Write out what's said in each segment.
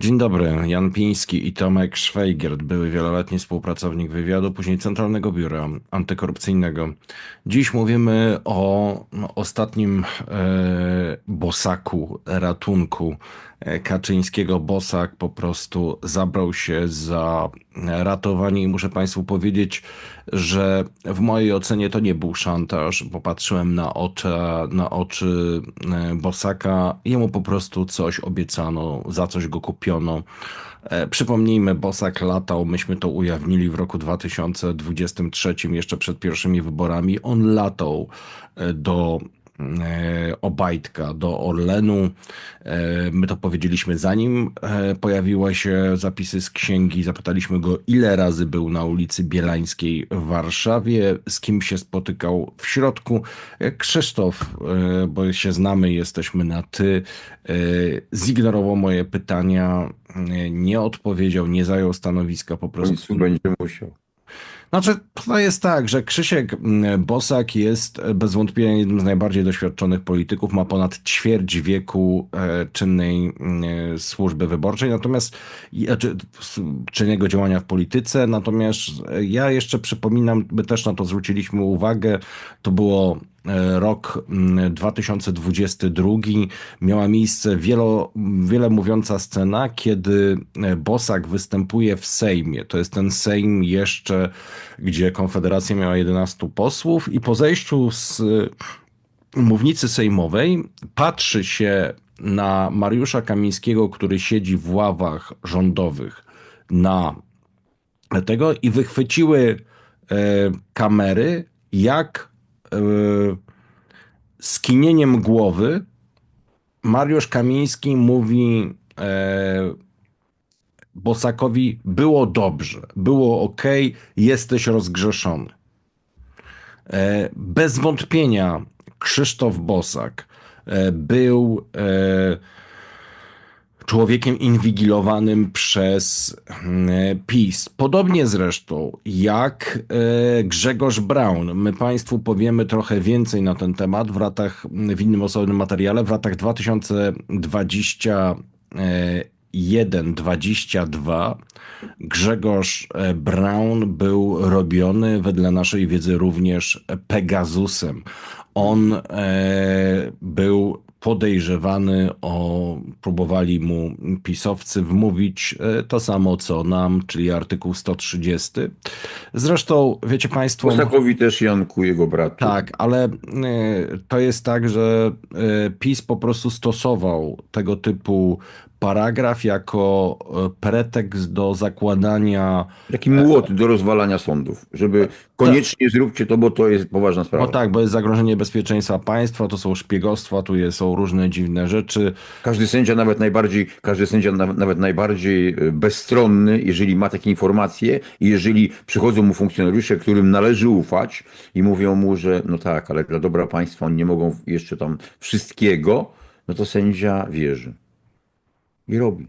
Dzień dobry, Jan Piński i Tomek Szwajgiert, były wieloletni współpracownik wywiadu, później Centralnego Biura Antykorupcyjnego. Dziś mówimy o no, ostatnim e, bosaku ratunku e, Kaczyńskiego. Bosak po prostu zabrał się za ratowanie i muszę Państwu powiedzieć, że w mojej ocenie to nie był szantaż, bo patrzyłem na oczy, na oczy e, Bosaka, jemu po prostu coś obiecano, za coś go kupiono. E, Przypomnijmy, Bosak latał, myśmy to ujawnili w roku 2023, jeszcze przed pierwszymi wyborami. On latał e, do Obajtka, do Orlenu. E, My to powiedzieliśmy zanim e, pojawiły się zapisy z księgi. Zapytaliśmy go, ile razy był na ulicy Bielańskiej w Warszawie, z kim się spotykał w środku. E, Krzysztof, e, bo się znamy, jesteśmy na ty, e, zignorował moje pytania, e, nie odpowiedział, nie zajął stanowiska, po W prostu końcu będzie musiał. Znaczy, to jest tak, że Krzysiek mm, Bosak jest e, bez wątpienia jednym z najbardziej doświadczonych polityków, ma ponad ćwierć wieku e, czynnej mm, e, służby wyborczej, natomiast s- czynnego działania w polityce, natomiast ja jeszcze przypominam, my też na to zwróciliśmy uwagę, to było rok mm, 2022, miała miejsce wielo, wiele mówiąca scena, kiedy e, Bosak występuje w Sejmie. To jest ten Sejm jeszcze, gdzie Konfederacja miała 11 posłów i po zejściu z e, mównicy sejmowej patrzy się na Mariusza Kamińskiego, który siedzi w ławach rządowych na tego i wychwyciły e, kamery, jak e, skinieniem głowy Mariusz Kamiński mówi e, Bosakowi: Było dobrze, było ok, jesteś rozgrzeszony. E, bez wątpienia Krzysztof Bosak e, był człowiekiem inwigilowanym przez mm, PiS. Podobnie zresztą jak e, Grzegorz Braun. My Państwu powiemy trochę więcej na ten temat w latach, w innym osobnym materiale, w latach 2021-22 Grzegorz e, Braun był robiony wedle naszej wiedzy również Pegasusem. On e, był podejrzewany o, próbowali mu pisowcy wmówić e, to samo co nam, czyli artykuł 130. Zresztą, wiecie Państwo. Bosakowi też Janku, jego bratu. Tak, ale e, to jest tak, że e, PiS po prostu stosował tego typu paragraf jako e, pretekst do zakładania. Taki młot do rozwalania sądów, żeby koniecznie zróbcie to, bo to jest poważna sprawa. No tak, bo jest zagrożenie bezpieczeństwa państwa, to są szpiegostwa, tu są różne dziwne rzeczy. Każdy sędzia, nawet najbardziej, każdy sędzia nawet, nawet najbardziej e, bezstronny, jeżeli ma takie informacje i jeżeli przychodzą mu funkcjonariusze, którym należy ufać i mówią mu, że no tak, ale dla dobra państwa oni nie mogą jeszcze tam wszystkiego, no to sędzia wierzy i robi.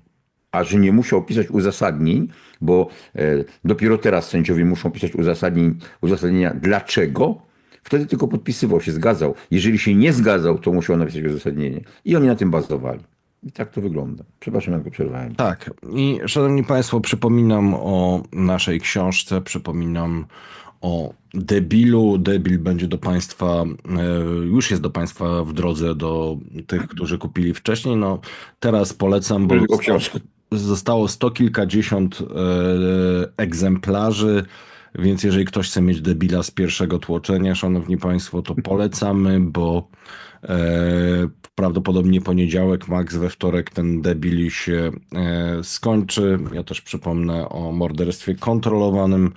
A że nie musiał pisać uzasadnień, bo e, dopiero teraz sędziowie muszą pisać uzasadnień, uzasadnienia dlaczego, wtedy tylko podpisywał się, zgadzał. Jeżeli się nie zgadzał, to musiał napisać uzasadnienie. I oni na tym bazowali. I tak to wygląda. Przepraszam, jak go przerwałem. Tak, i szanowni Państwo, przypominam o naszej książce, przypominam o debilu. Debil będzie do Państwa, e, już jest do Państwa w drodze do tych, którzy kupili wcześniej. No teraz polecam, bo zostało sto kilkadziesiąt e, egzemplarzy. Więc jeżeli ktoś chce mieć debila z pierwszego tłoczenia, szanowni państwo, to polecamy, bo prawdopodobnie poniedziałek, max we wtorek ten debil się e, skończy. Ja też przypomnę o morderstwie kontrolowanym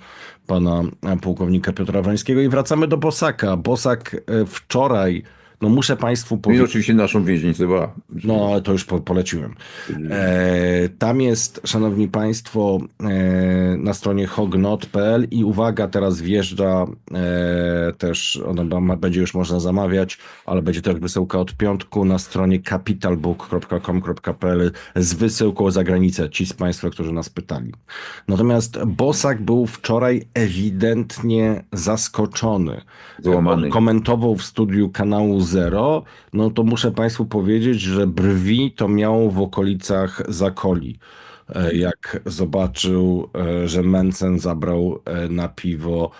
pana e, pułkownika Piotra Wrońskiego i wracamy do Bosaka. Bosak e, wczoraj, no muszę państwu No i powiedzieć, oczywiście naszą więźnię była. no, ale to już po, poleciłem. E, tam jest, szanowni państwo, e, na stronie hognot.pl i uwaga, teraz wjeżdża e, też, ona ma, będzie już można zamawiać, ale będzie też wysyłka od piątku na stronie capitalbook.com.pl z wysyłką za granicę, ci z państwa, którzy nas pytali. Natomiast Bosak był wczoraj ewidentnie zaskoczony. Złamany. Komentował w studiu kanału zero, no to muszę Państwu powiedzieć, że brwi to miał w okolicach Zakoli. E, Jak zobaczył, e, że Mencen zabrał e, na piwo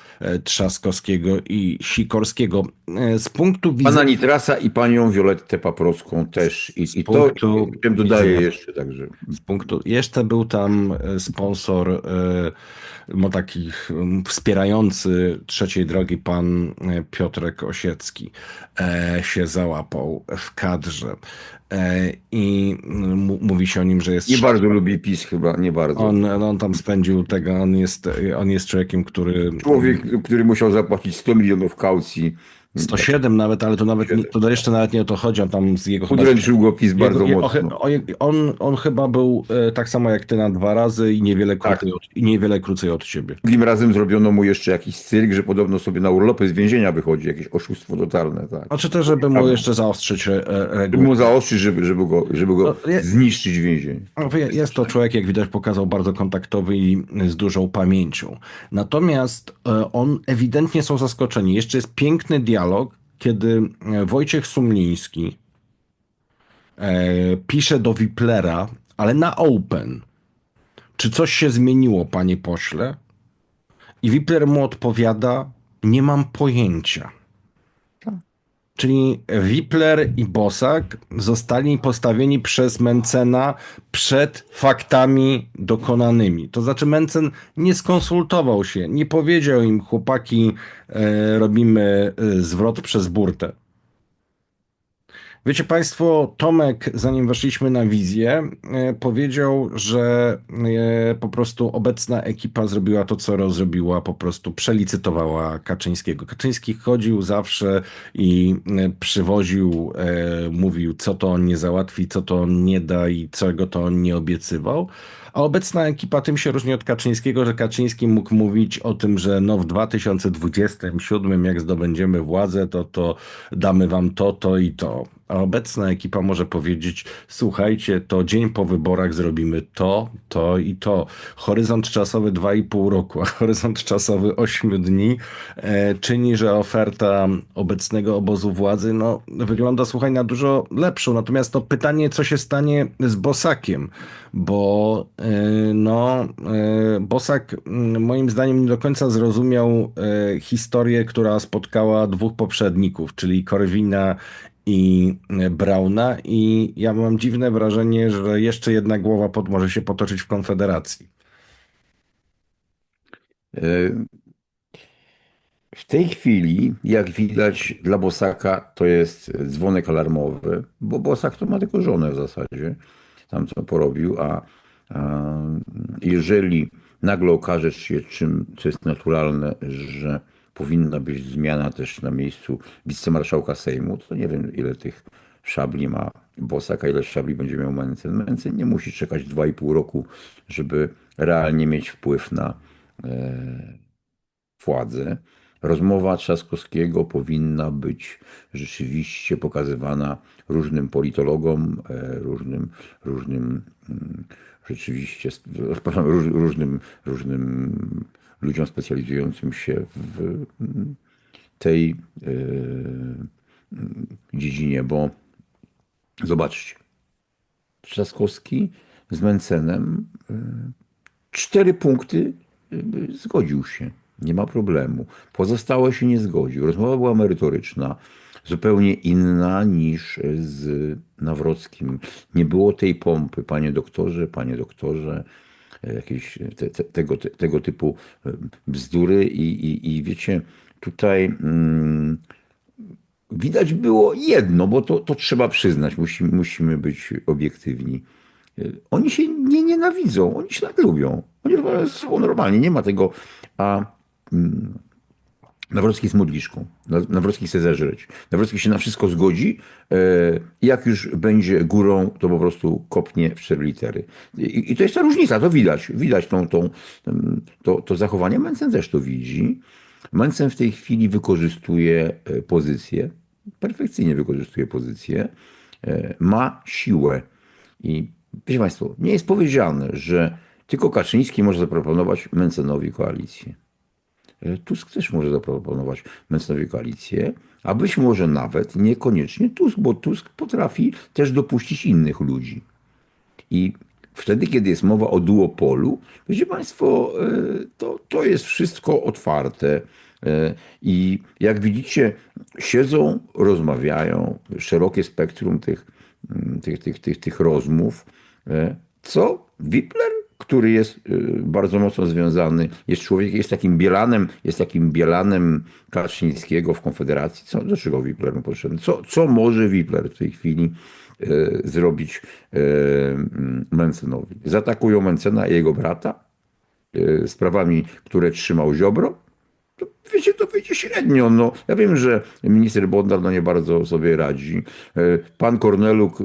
Trzaskowskiego i Sikorskiego. Z punktu Pana widzenia. Nitrasa i panią Violettę Paprocką też. I, i to punktu czym dodaję widzenia. jeszcze także. Z punktu, jeszcze był tam sponsor, no taki mm, wspierający trzeciej drogi, pan e, Piotrek Osiecki e, się załapał w kadrze. E, I mm, mówi się o nim, że jest. Nie bardzo lubi PiS chyba, nie bardzo. On, no, on tam spędził tego, on jest, on jest człowiekiem, który. Człowiek, który musiał zapłacić 100 milionów kaucji, 107 nawet, ale to nawet to jeszcze nawet nie o to chodzi, on tam z jego udręczył go PiS bardzo Jego- mocno. On, on chyba był e, tak samo jak ty na dwa razy i niewiele Tak. krócej, od, i niewiele krócej od ciebie. Drugim razem zrobiono mu jeszcze jakiś cyrk, że podobno sobie na urlopy z więzienia wychodzi, jakieś oszustwo totalne, tak. Znaczy też, żeby mu jeszcze zaostrzyć e, e, Żeby reguły. mu zaostrzyć, żeby, żeby go, żeby go No, je- zniszczyć w więzieniu. Wie- Jest to człowiek, jak widać, pokazał bardzo kontaktowy i z dużą pamięcią. Natomiast on ewidentnie są zaskoczeni. Jeszcze jest piękny dialog, kiedy e, Wojciech Sumliński e, pisze do Wiplera, ale na open. Czy coś się zmieniło, panie pośle? I Wipler mu odpowiada, nie mam pojęcia. Czyli Wipler i Bosak zostali postawieni przez Mencena przed faktami dokonanymi. To znaczy Mencen nie skonsultował się, nie powiedział im, chłopaki, e, robimy e, zwrot przez burtę. Wiecie Państwo, Tomek, zanim weszliśmy na wizję, e, powiedział, że e, po prostu obecna ekipa zrobiła to, co zrobiła, po prostu przelicytowała Kaczyńskiego. Kaczyński chodził zawsze i e, przywoził, mówił, co to on nie załatwi, co to on nie da i czego to on nie obiecywał. A obecna ekipa tym się różni od Kaczyńskiego, że Kaczyński mógł mówić o tym, że no w 2027, jak zdobędziemy władzę, to, to damy wam to, to i to. A obecna ekipa może powiedzieć, słuchajcie, to dzień po wyborach zrobimy to, to i to. Horyzont czasowy 2,5 roku, a horyzont czasowy 8 dni e, czyni, że oferta obecnego obozu władzy no, wygląda, słuchaj, na dużo lepszą. Natomiast to pytanie, co się stanie z Bosakiem, bo e, no, e, Bosak mm, moim zdaniem nie do końca zrozumiał e, historię, która spotkała dwóch poprzedników, czyli Korwina i e, Brauna i ja mam dziwne wrażenie, że jeszcze jedna głowa pod może się potoczyć w Konfederacji. E, W tej chwili, jak widać, dla Bosaka to jest dzwonek alarmowy, bo Bosak to ma tylko żonę w zasadzie, tam co porobił, a jeżeli nagle okaże się czym, co jest naturalne, że powinna być zmiana też na miejscu wicemarszałka Sejmu, to nie wiem ile tych szabli ma Bosak, a ile szabli będzie miał Mencen. Mencen nie musi czekać 2,5 roku, żeby realnie mieć wpływ na e, władzę. Rozmowa Trzaskowskiego powinna być rzeczywiście pokazywana różnym politologom, e, różnym, różnym mm, rzeczywiście, różnym, różnym ludziom specjalizującym się w mm, tej e, mm, dziedzinie, bo zobaczcie, Trzaskowski z Mencenem y, cztery punkty zgodził się. Nie ma problemu. Pozostałe się nie zgodził. Rozmowa była merytoryczna, zupełnie inna niż z Nawrockim. Nie było tej pompy, panie doktorze, panie doktorze, e, jakieś te, te, tego, te, tego typu e, bzdury i, i, i wiecie, tutaj mm, widać było jedno, bo to, to trzeba przyznać, musimy, musimy być obiektywni. Y, Oni się nie nienawidzą, oni się tak lubią. Oni sobą normalnie, nie ma tego. A Nawrocki jest modliszką. Na- Nawrocki chce zeżreć. Nawrocki się na wszystko zgodzi. e, Jak już będzie górą, to po prostu kopnie w cztery litery. I, to jest ta różnica, to widać. Widać tą, tą, em, to, to zachowanie. Mencen też to widzi. Mencen w tej chwili wykorzystuje e, pozycję, perfekcyjnie wykorzystuje pozycję, e, ma siłę. I wiecie Państwo, nie jest powiedziane, że tylko Kaczyński może zaproponować Mencenowi koalicję. E, Tusk też może zaproponować Mensonowi koalicję, a być może nawet niekoniecznie Tusk, bo Tusk potrafi też dopuścić innych ludzi. I wtedy, kiedy jest mowa o duopolu, wiecie Państwo, e, to, to jest wszystko otwarte. E, I jak widzicie, siedzą, rozmawiają, szerokie spektrum tych, mm, tych, tych, tych, tych rozmów. Co Wipler, który jest e, bardzo mocno związany, jest człowiekiem, jest takim bielanem, jest takim bielanem Kaczyńskiego w Konfederacji. Co, do czego Wipler mu potrzebny? Co, co może Wipler w tej chwili e, zrobić e, mm, Menceноwi? Zaatakują Mencena i jego brata e, sprawami, które trzymał Ziobro? To, wiecie, to wyjdzie średnio. No, ja wiem, że minister Bodnar no, nie bardzo sobie radzi. E, Pan Korneluk, e,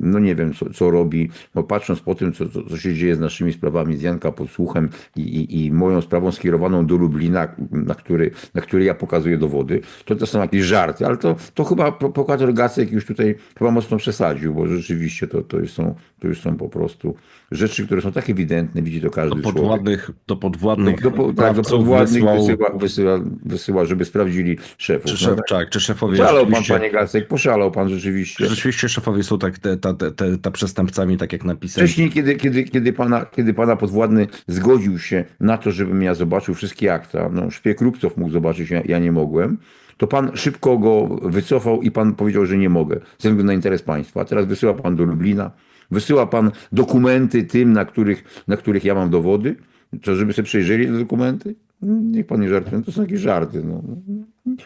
no nie wiem, co, co robi. No, patrząc po tym, co, co, co się dzieje z naszymi sprawami, z Janka Podsłuchem i, i, i moją sprawą skierowaną do Lublina, na który, na który ja pokazuję dowody, to to są jakieś żarty, ale to, to chyba pro- prokurator Gacek już tutaj chyba mocno przesadził, bo rzeczywiście to, to, już są, to już są po prostu rzeczy, które są tak ewidentne, widzi to każdy Do człowiek. podwładnych, do podwładnych Do, do, tak, do podwładnych wysłał- wysyła, wysyła, wysyła, żeby sprawdzili szefów. Czy, szef, No, tak, czy szefowie Poszalał pan, panie Gacek, poszalał pan rzeczywiście. rzeczywiście szefowie są tak te, te, te, te, przestępcami, tak jak napisali. Wcześniej, kiedy, kiedy, kiedy, pana, kiedy pana podwładny zgodził się na to, żebym ja zobaczył wszystkie akta, no szpieg Rubcow mógł zobaczyć, ja, ja nie mogłem, to pan szybko go wycofał i pan powiedział, że nie mogę, ze względu na interes państwa. A teraz wysyła pan do Lublina, wysyła pan dokumenty tym, na których, na których ja mam dowody, to żeby sobie przejrzeli te dokumenty? Niech pan nie żartuje, to są jakieś żarty. No.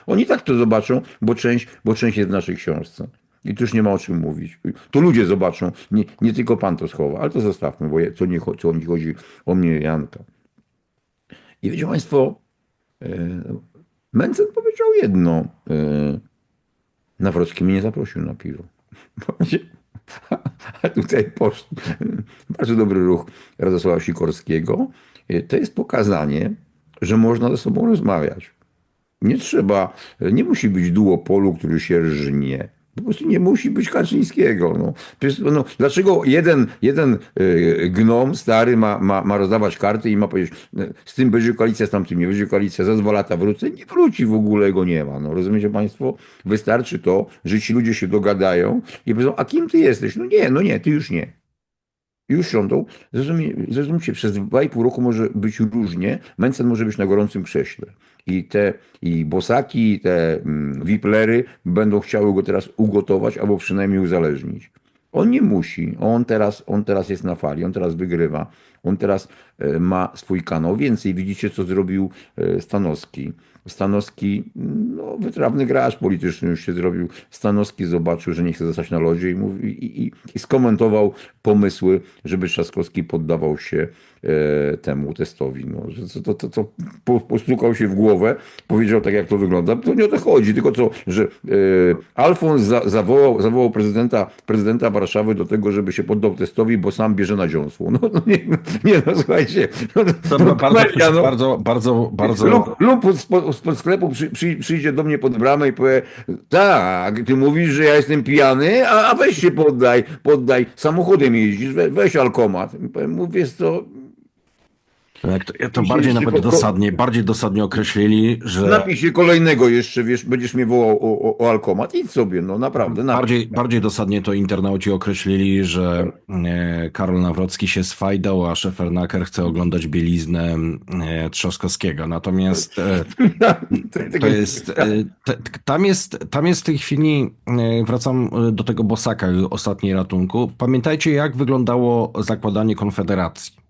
Oni tak to zobaczą, bo część, bo część jest w naszej książce. I tu już nie ma o czym mówić. To ludzie zobaczą, nie, nie tylko pan to schowa, ale to zostawmy, bo co, nie, co mi chodzi o mnie Janka. I wiecie państwo, e, Mencen powiedział jedno. E, Nawrocki mnie nie zaprosił na piwo. A tutaj bardzo dobry ruch Radosława Sikorskiego. E, To jest pokazanie, że można ze sobą rozmawiać. Nie trzeba, nie musi być duopolu, który się rżnie. Po prostu nie musi być Kaczyńskiego. No. No, dlaczego jeden, jeden y, gnom stary ma, ma, ma rozdawać karty i ma powiedzieć, y, z tym będzie koalicja, z tamtym nie będzie koalicja, za dwa lata wrócę? Nie wróci, w ogóle go nie ma. No, rozumiecie Państwo? Wystarczy to, że ci ludzie się dogadają i powiedzą, a kim ty jesteś? No nie, no nie, ty już nie. Już siądą. Zrozumie, zrozumcie, przez dwa i pół roku może być różnie. Mencen może być na gorącym krześle. I te i bosaki, i te mm, wiplery będą chciały go teraz ugotować albo przynajmniej uzależnić. On nie musi. On teraz, on teraz jest na fali, on teraz wygrywa. On teraz ma swój kanał. Więcej widzicie, co zrobił e, Stanowski. Stanowski, no, wytrawny gracz polityczny już się zrobił. Stanowski zobaczył, że nie chce zostać na lodzie i, mówi, i, i, i skomentował pomysły, żeby Trzaskowski poddawał się e, temu testowi. No, że to, to, to po- postukał się w głowę, powiedział tak, jak to wygląda. To nie o to chodzi, tylko co, że e, Alfons za, zawołał, zawołał prezydenta, prezydenta Warszawy do tego, żeby się poddał testowi, bo sam bierze na dziąsło. No, no nie, nie, no. No, To no, bardzo, komedia, no. bardzo, bardzo, bardzo, Lump, lump spod, spod sklepu przy, przy, przyjdzie do mnie pod bramę i powie, tak, ty mówisz, że ja jestem pijany, a, a weź się poddaj, poddaj, samochodem jeździsz, we, weź alkomat. I powiem, Mówię, co, Jak to, to bardziej nawet ko- dosadnie, bardziej dosadnie określili, że napij się kolejnego jeszcze, wiesz, będziesz mnie wołał o, o, o alkomat, idź sobie, no naprawdę. napij. bardziej, bardziej dosadnie to internauci określili, że e, Karol Nawrocki się sfajdał, a Szefernaker chce oglądać bieliznę e, Trzaskowskiego. Natomiast e, to jest, tam jest, tam jest w tej chwili, wracam do tego Bosaka, ostatniej ratunku. Pamiętajcie, jak wyglądało zakładanie Konfederacji.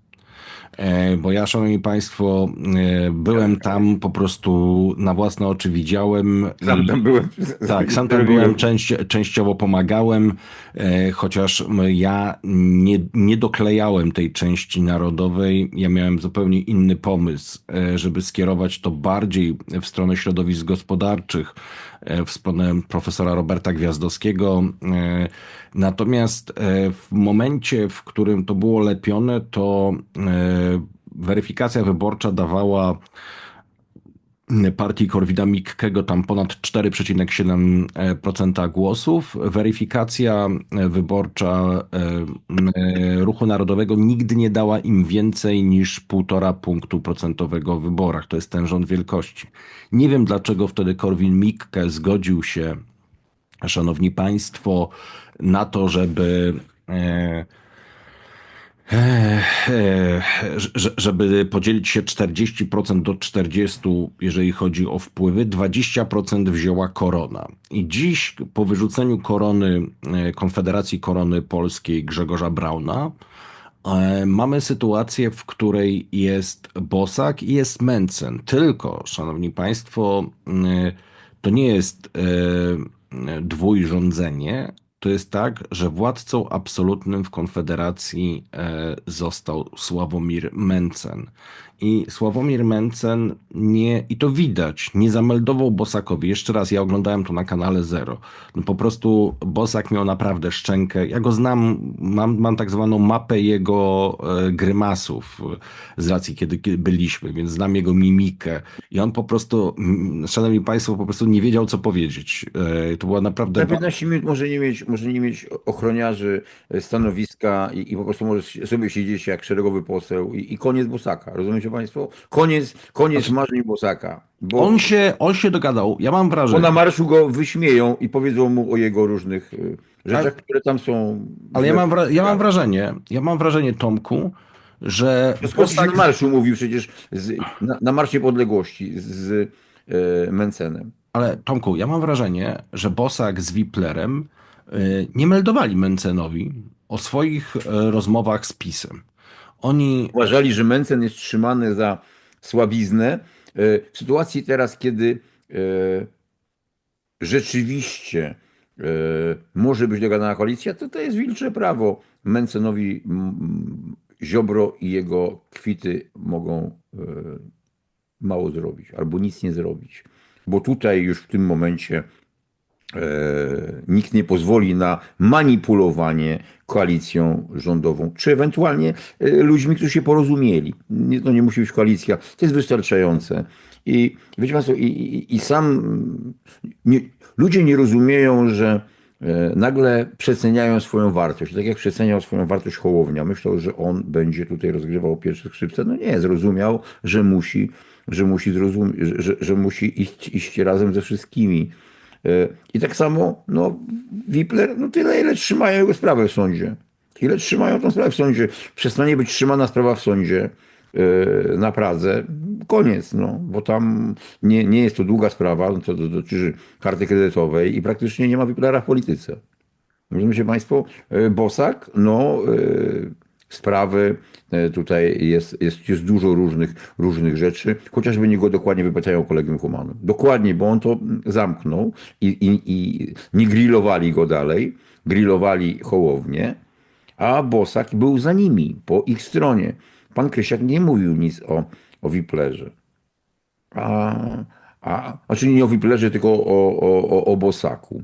E, Bo ja, szanowni państwo, e, byłem tam po prostu na własne oczy widziałem. Sam tam byłem. tak, sam tam byłem, część, częściowo pomagałem, e, chociaż ja nie, nie doklejałem tej części narodowej. Ja miałem zupełnie inny pomysł, żeby skierować to bardziej w stronę środowisk gospodarczych, e, w stronę profesora Roberta Gwiazdowskiego. E, Natomiast e, w momencie, w którym to było lepione, to weryfikacja wyborcza dawała partii Korwida Mikkego tam ponad 4,7% głosów. Weryfikacja e, wyborcza e, ruchu Narodowego nigdy nie dała im więcej niż 1,5 punktu procentowego w wyborach. To jest ten rząd wielkości. Nie wiem dlaczego wtedy Korwin-Mikke zgodził się, szanowni państwo, na to, żeby e, żeby podzielić się 40% do 40%, jeżeli chodzi o wpływy, 20% wzięła korona. I dziś po wyrzuceniu korony e, Konfederacji Korony Polskiej Grzegorza Brauna e, mamy sytuację, w której jest Bosak i jest Mencen. Tylko, szanowni państwo, e, to nie jest dwójrządzenie, to jest tak, że władcą absolutnym w Konfederacji e, został Sławomir Mencen. I Sławomir Mencen nie, i to widać, nie zameldował Bosakowi. Jeszcze raz, ja oglądałem to na kanale Zero. No po prostu Bosak miał naprawdę szczękę. Ja go znam, mam, mam tak zwaną mapę jego e, grymasów e, z racji, kiedy, kiedy byliśmy, więc znam jego mimikę. I on po prostu, szanowni państwo, po prostu nie wiedział, co powiedzieć. E, To była naprawdę... Na 15 minut może nie mieć, może nie mieć ochroniarzy stanowiska i, i po prostu może sobie siedzieć jak szeregowy poseł i, i koniec Bosaka. Rozumiecie Państwo? Koniec, koniec marzeń Bosaka. Bo, On się, on się dogadał. Ja mam bo wrażenie. na marszu go wyśmieją i powiedzą mu o jego różnych e, rzeczach, które tam są. Ale ja mam, ja mam wrażenie, ja mam wrażenie, Tomku, że Skąd na marszu mówił przecież z, na, na Marsz Niepodległości z e, Mencenem. Ale Tomku, ja mam wrażenie, że Bosak z Wiplerem y, nie meldowali Mencenowi o swoich y, rozmowach z PiSem. Oni, uważali, że Mencen jest trzymany za słabiznę. E, W sytuacji teraz, kiedy e, rzeczywiście e, może być dogadana koalicja, to to jest wilcze prawo. Mencenowi Ziobro i jego kwity mogą mało zrobić albo nic nie zrobić. Bo tutaj już w tym momencie nikt nie pozwoli na manipulowanie koalicją rządową, czy ewentualnie e, ludźmi, którzy się porozumieli. Nie, to nie musi być koalicja, to jest wystarczające. I wiecie Państwo, i, i, i sam nie, ludzie nie rozumieją, że e, nagle przeceniają swoją wartość. Tak jak przeceniał swoją wartość Hołownia, myślał, że on będzie tutaj rozgrywał pierwsze skrzypce. No nie, zrozumiał, że musi, że musi, zrozum- że, że, że musi iść, iść razem ze wszystkimi. E, I tak samo, no, Wipler, no tyle, ile trzymają jego sprawę w sądzie. Ile trzymają tą sprawę w sądzie. Przestanie być trzymana sprawa w sądzie e, na Pradze. Koniec, no, bo tam nie, nie jest to długa sprawa, no to dotyczy karty kredytowej i praktycznie nie ma Wiplera w polityce. Rozumiecie Państwo? E, Bosak, no, e, sprawy, e, tutaj jest, jest, jest dużo różnych, różnych rzeczy, chociażby nie go dokładnie wypłacają kolegium Humanum. Dokładnie, bo on to zamknął i, i, i nie grillowali go dalej, grillowali Hołownię, a Bosak był za nimi, po ich stronie. Pan Krysiak nie mówił nic o, o Wiplerze. A, a, znaczy nie o Wiplerze, tylko o, o, o, o Bosaku.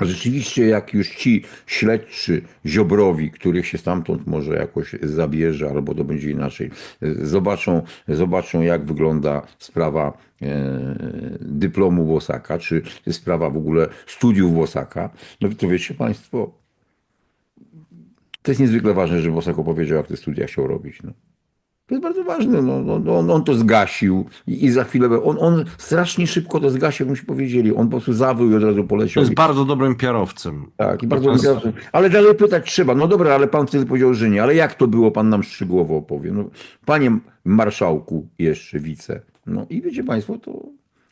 Rzeczywiście, jak już ci śledczy Ziobrowi, których się stamtąd może jakoś zabierze, albo to będzie inaczej, zobaczą, zobaczą jak wygląda sprawa e, dyplomu Bosaka, czy sprawa w ogóle studiów Bosaka, no to wiecie Państwo, to jest niezwykle ważne, że Bosak opowiedział, jak te studia chciał robić. No. To jest bardzo ważne. No, no, no, on, on to zgasił i, i za chwilę. On, on strasznie szybko to zgasił, się powiedzieli. On po prostu zawył i od razu to poleciał. jest bardzo dobrym piarowcem. Tak, i bardzo jest- dobrze. Ale dalej pytać trzeba. No dobra, ale pan wtedy powiedział, że nie. Ale jak to było, pan nam szczegółowo opowie. No, panie marszałku, jeszcze wice. No i wiecie państwo, to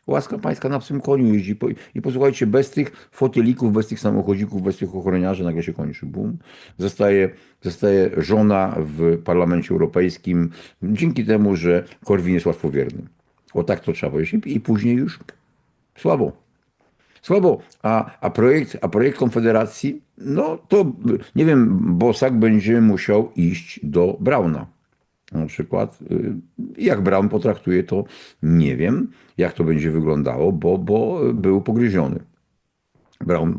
łaska pańska na psym koniu jeździ. Po, I posłuchajcie, bez tych fotelików, bez tych samochodzików, bez tych ochroniarzy nagle się kończy. Bum. Zostaje, zostaje żona w Parlamencie Europejskim dzięki temu, że Korwin jest łatwowierny. O tak to trzeba powiedzieć. I, później już słabo. Słabo. A, a, projekt, a projekt Konfederacji, no to nie wiem, Bosak będzie musiał iść do Brauna. Na przykład, y, jak Braun potraktuje to, nie wiem, jak to będzie wyglądało, bo, bo był pogryziony. Braun,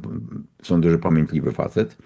sądzę, że pamiętliwy facet.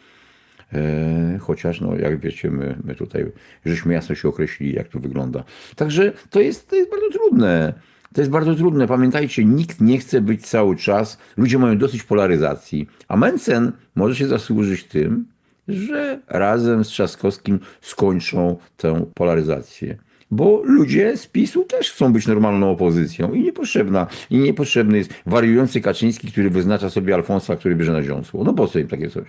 E, Chociaż, no, jak wiecie, my, my tutaj żeśmy jasno się określili, jak to wygląda. Także to jest, to jest bardzo trudne. To jest bardzo trudne. Pamiętajcie, nikt nie chce być cały czas. Ludzie mają dosyć polaryzacji. A Mencen może się zasłużyć tym, że razem z Trzaskowskim skończą tę polaryzację. Bo ludzie z PiSu też chcą być normalną opozycją i niepotrzebna, i niepotrzebny jest wariujący Kaczyński, który wyznacza sobie Alfonsa, który bierze na dziąsło. No po co im takie coś?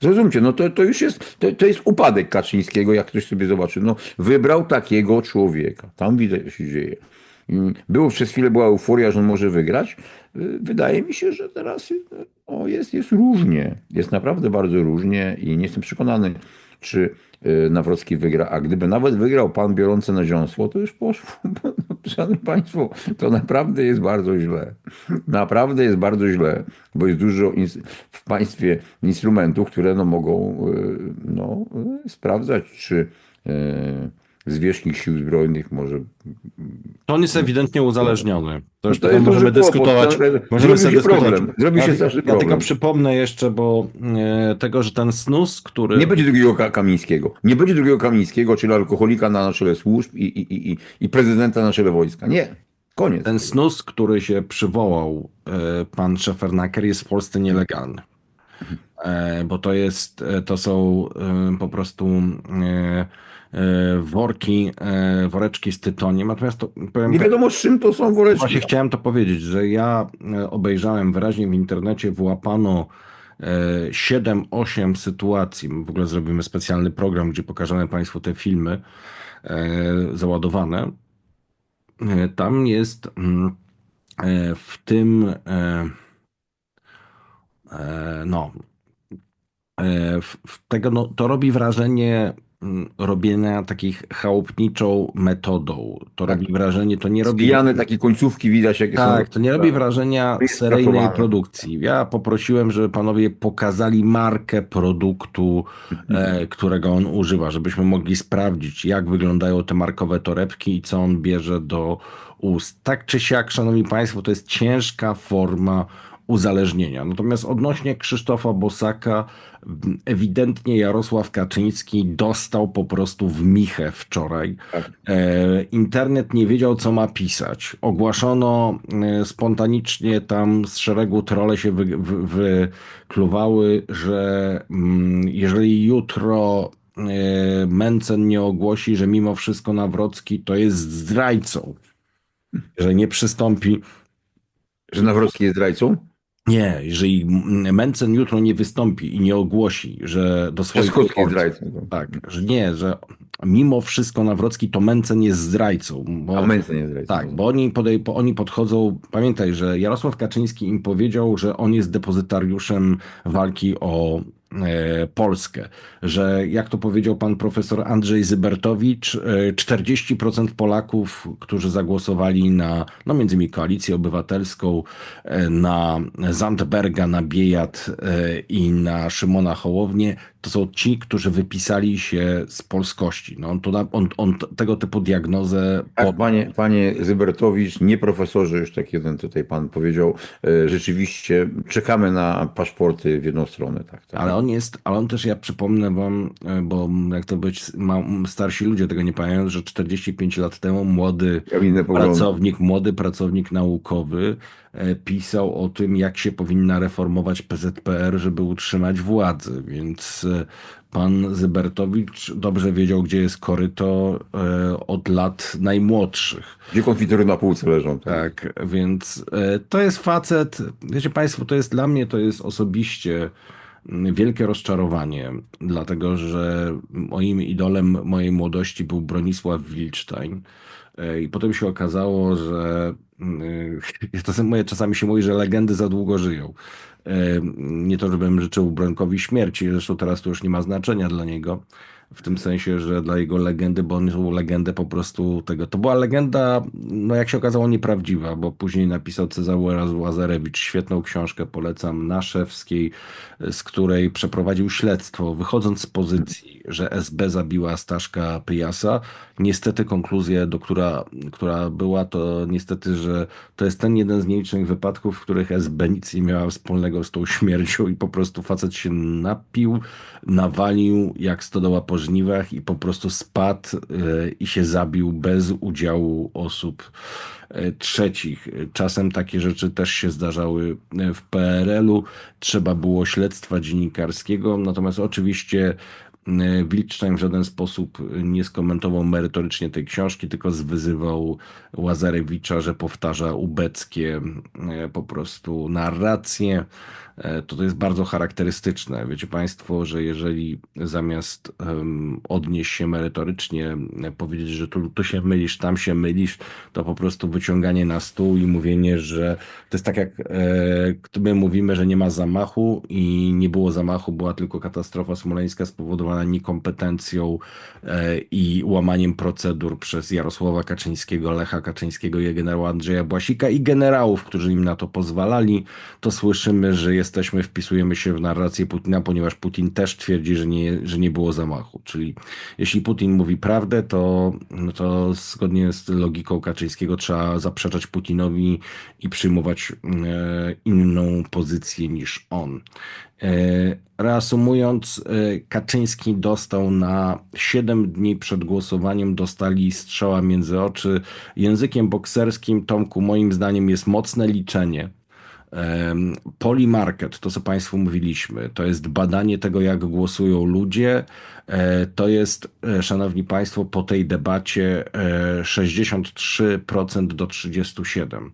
Zrozumcie, no to, to już jest, to, to jest upadek Kaczyńskiego, jak ktoś sobie zobaczy. No, wybrał takiego człowieka. Tam widać, co się dzieje. Mm, Było przez chwilę była euforia, że on może wygrać. Y, Wydaje mi się, że teraz y, o, jest, jest różnie. Jest naprawdę bardzo różnie i nie jestem przekonany, czy y, Nawrocki wygra. A gdyby nawet wygrał pan biorący na dziąsło, to już poszło. No, Szanowni Państwo, to naprawdę jest bardzo źle. Naprawdę jest bardzo źle, bo jest dużo w państwie instrumentów, które no, mogą no, sprawdzać, czy y, zwierzchnik sił zbrojnych może To on jest ewidentnie uzależniony. To już No to możemy kłopot. dyskutować. To- Możemy sobie się dyskutować. problem. Zrobi się ja, ja tylko problem. przypomnę jeszcze, bo e, tego, że ten snus, który. Nie będzie drugiego Ka- Kamińskiego. Nie będzie drugiego Kamińskiego, czyli alkoholika na czele służb i, i, i, i- prezydenta na czele wojska. Nie. Koniec. Ten snus, który się przywołał e, pan Szefernaker, jest w Polsce nielegalny. E, Bo to jest, e, to są e, po prostu e, worki, e, woreczki z tytoniem. Natomiast to powiem Nie wiadomo z czym to są woreczki. Właśnie chciałem to powiedzieć, że ja e, obejrzałem wyraźnie w internecie, wyłapano e, 7-8 sytuacji. W ogóle zrobimy specjalny program, gdzie pokażemy Państwu te filmy e, załadowane. E, Tam jest mm, e, w tym e, e, no e, w, tego, no, to robi wrażenie robienia takich chałupniczą metodą. To Tak. robi wrażenie, to nie robi Zbijane takie końcówki widać, jakie są. tak, to nie robi wrażenia jest seryjnej produkcji. Ja poprosiłem, żeby panowie pokazali markę produktu, e, którego on używa, żebyśmy mogli sprawdzić, jak wyglądają te markowe torebki i co on bierze do ust. Tak czy siak, szanowni państwo, to jest ciężka forma uzależnienia. Natomiast odnośnie Krzysztofa Bosaka, ewidentnie Jarosław Kaczyński dostał po prostu w michę wczoraj. Tak. E, internet nie wiedział, co ma pisać. Ogłoszono e, spontanicznie tam z szeregu trole się wy, wy, wykluwały, że mm, jeżeli jutro e, Mencen nie ogłosi, że mimo wszystko Nawrocki to jest zdrajcą, że nie przystąpi Że Nawrocki jest zdrajcą? Nie, jeżeli Mencen jutro nie wystąpi i nie ogłosi, że do swoich wyborców- zdrajcą. tak, że nie, że mimo wszystko Nawrocki to Mencen jest zdrajcą, bo A Mencen jest zdrajcą. tak, bo oni, podej, bo oni podchodzą. Pamiętaj, że Jarosław Kaczyński im powiedział, że on jest depozytariuszem walki o Polskę. Że jak to powiedział pan profesor Andrzej Zybertowicz, e, 40% Polaków, którzy zagłosowali na, no między innymi koalicję obywatelską, e, na Zandberga, na Biejat e, i na Szymona Hołownię, to są ci, którzy wypisali się z polskości. No on, to, on, on tego typu diagnozę Tak, panie, panie Zybertowicz, nie profesorze, już tak jeden tutaj pan powiedział, e, rzeczywiście czekamy na paszporty w jedną stronę. Tak, tak. Ale on jest, ale on też, ja przypomnę wam, e, bo jak to być, ma, starsi ludzie tego nie pamiętają, że 45 lat temu młody Ja pracownik, młody pracownik naukowy e, pisał o tym, jak się powinna reformować PZPR, żeby utrzymać władzę, więc pan Zybertowicz dobrze wiedział, gdzie jest koryto e, od lat najmłodszych. Gdzie konfitury na półce leżą. Tak. Tak, więc e, to jest facet, wiecie Państwo, to jest dla mnie, to jest osobiście mm, wielkie rozczarowanie, dlatego że moim idolem mojej młodości był Bronisław Wilczstein. E, I potem się okazało, że mm, to są moje czasami się mówi, że legendy za długo żyją. Nie to, żebym życzył Bronkowi śmierci, zresztą teraz to już nie ma znaczenia dla niego. W tym sensie, że dla jego legendy, bo on tą legendę po prostu tego. To była legenda, no jak się okazało, nieprawdziwa, bo później napisał Cezary Łazarewicz świetną książkę, polecam, Naszewskiej, z której przeprowadził śledztwo, wychodząc z pozycji, że SB zabiła Staszka Pyjasa. Niestety konkluzja, do która, która była, to niestety, że to jest ten jeden z nielicznych wypadków, w których SB nic nie miała wspólnego z tą śmiercią i po prostu facet się napił, nawalił jak stodoła po żniwach i po prostu spadł e, i się zabił bez udziału osób trzecich. Czasem takie rzeczy też się zdarzały e, w PRL-u. Trzeba było śledztwa dziennikarskiego, natomiast oczywiście e, Wilczstein w żaden sposób nie skomentował merytorycznie tej książki, tylko zwyzywał Łazarewicza, że powtarza ubeckie e, po prostu narracje. E, To to jest bardzo charakterystyczne. Wiecie Państwo, że jeżeli zamiast em, odnieść się merytorycznie, e, powiedzieć, że tu, tu się mylisz, tam się mylisz, to po prostu wyciąganie na stół i mówienie, że to jest tak jak e, my mówimy, że nie ma zamachu i nie było zamachu, była tylko katastrofa smoleńska spowodowana niekompetencją e, i łamaniem procedur przez Jarosława Kaczyńskiego, Lecha Kaczyńskiego i generała Andrzeja Błasika i generałów, którzy im na to pozwalali, to słyszymy, że jesteśmy, wpisujemy się w narrację Putina, ponieważ Putin też twierdzi, że nie, że nie było zamachu. Czyli jeśli Putin mówi prawdę, to, no to zgodnie z logiką Kaczyńskiego trzeba zaprzeczać Putinowi i przyjmować e, inną pozycję niż on. E, Reasumując, e, Kaczyński dostał na 7 dni przed głosowaniem, dostali strzała między oczy. Językiem bokserskim, Tomku, moim zdaniem jest mocne liczenie. Em, Polymarket, to co Państwu mówiliśmy, to jest badanie tego, jak głosują ludzie. E, To jest, e, Szanowni Państwo, po tej debacie e, 63% do 37%.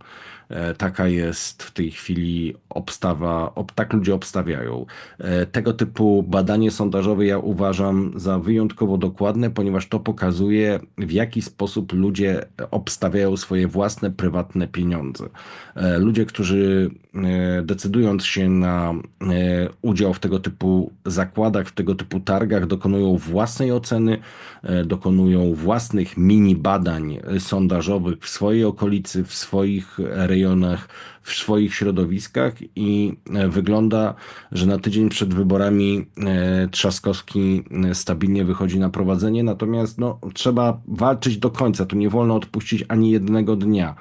E, Taka jest w tej chwili obstawa, ob, tak ludzie obstawiają. E, Tego typu badanie sondażowe ja uważam za wyjątkowo dokładne, ponieważ to pokazuje, w jaki sposób ludzie obstawiają swoje własne, prywatne pieniądze. E, Ludzie, którzy e, decydując się na e, udział w tego typu zakładach, w tego typu targach, dokonują własnej oceny, e, dokonują własnych mini badań e, sondażowych w swojej okolicy, w swoich rejonach, w swoich środowiskach i e, wygląda, że na tydzień przed wyborami Trzaskowski stabilnie wychodzi na prowadzenie, natomiast no, trzeba walczyć do końca, tu nie wolno odpuścić ani jednego dnia.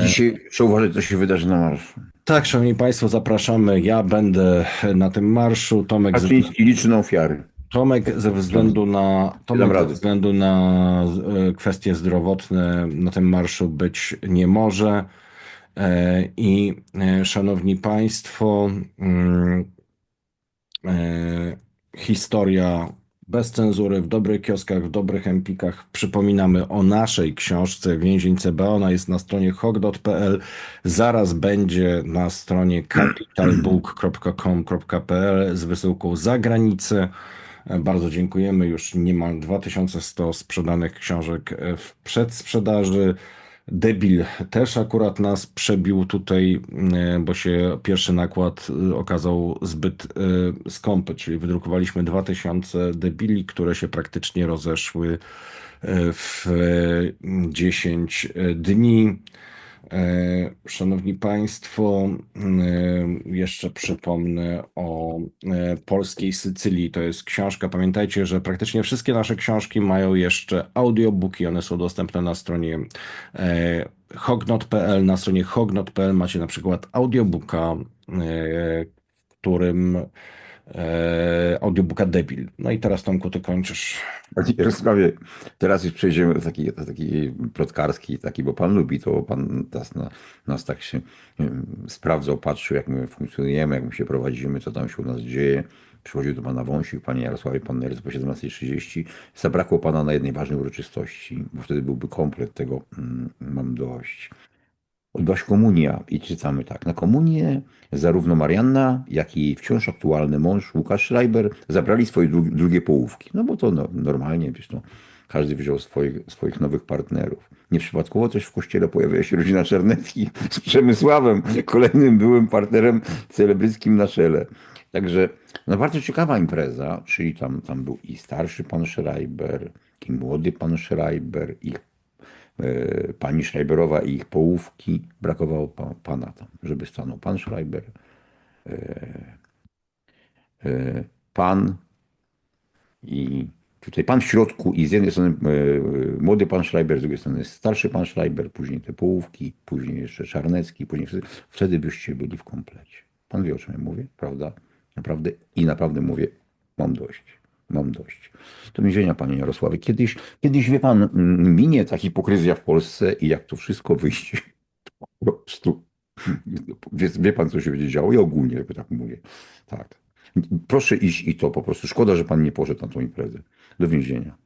Dzisiaj trzeba uważać, co się wydarzy na marszu. Tak, szanowni państwo, zapraszamy. Ja będę na tym marszu. Tomek, Kaczyński liczy na ofiary. Tomek ze względu na Tomek ze względu na e, kwestie zdrowotne na tym marszu być nie może. E, I e, szanowni państwo, mm, historia bez cenzury, w dobrych kioskach, w dobrych empikach. Przypominamy o naszej książce Więzień CB. Ona jest na stronie hog.pl. Zaraz będzie na stronie capitalbook.com.pl z wysyłką za granicę. Bardzo dziękujemy. Już niemal 2100 sprzedanych książek e, w przedsprzedaży. Debil też akurat nas przebił tutaj, e, bo się pierwszy nakład e, okazał zbyt skąpy, czyli wydrukowaliśmy 2000 debili, które się praktycznie rozeszły w e, 10 dni. E, Szanowni Państwo, e, jeszcze przypomnę o e, polskiej Sycylii. To jest książka. Pamiętajcie, że praktycznie wszystkie nasze książki mają jeszcze audiobooki. One są dostępne na stronie hognot.pl. Na stronie hognot.pl macie na przykład audiobooka, w którym e, audiobooka Debil. No i teraz Tomku, ty kończysz. Jarosławie, teraz już przejdziemy do taki, do taki plotkarski, taki, bo pan lubi to, pan nas, na, nas tak się wiem, sprawdzał, patrzył, jak my funkcjonujemy, jak my się prowadzimy, co tam się u nas dzieje. Przychodził do pana Wąsik, panie Jarosławie, pan Nerz po 17.30. Zabrakło pana na jednej ważnej uroczystości, bo wtedy byłby komplet tego, mm, mam dość. Odbyła komunia i czytamy tak. Na komunię zarówno Marianna, jak i wciąż aktualny mąż Łukasz Schreiber zabrali swoje dru- drugie połówki. No bo to no, normalnie, wiesz, no, każdy wziął swoich, swoich nowych partnerów. Nieprzypadkowo też w kościele pojawiła się rodzina Czarneckich z Przemysławem, kolejnym byłym partnerem celebryckim na czele. Także no, bardzo ciekawa impreza, czyli tam, tam był i starszy pan Schreiber, i młody pan Schreiber, i pani Schreiberowa i ich połówki. Brakowało pa, pana tam, żeby stanął pan Schreiber, e, e, pan i tutaj pan w środku i z jednej strony młody pan Schreiber, z drugiej strony starszy pan Schreiber, później te połówki, później jeszcze Czarnecki, później wtedy, wtedy byście byli w komplecie. Pan wie o czym ja mówię, prawda? Naprawdę i naprawdę mówię, mam dość. Mam dość. Do więzienia, panie Jarosławie. Kiedyś, kiedyś wie pan, minie ta hipokryzja w Polsce i jak to wszystko wyjdzie, to po prostu wie, wie pan, co się będzie działo i ogólnie, jakby tak mówię. Tak. Proszę iść i to po prostu. Szkoda, że pan nie poszedł na tą imprezę. Do więzienia.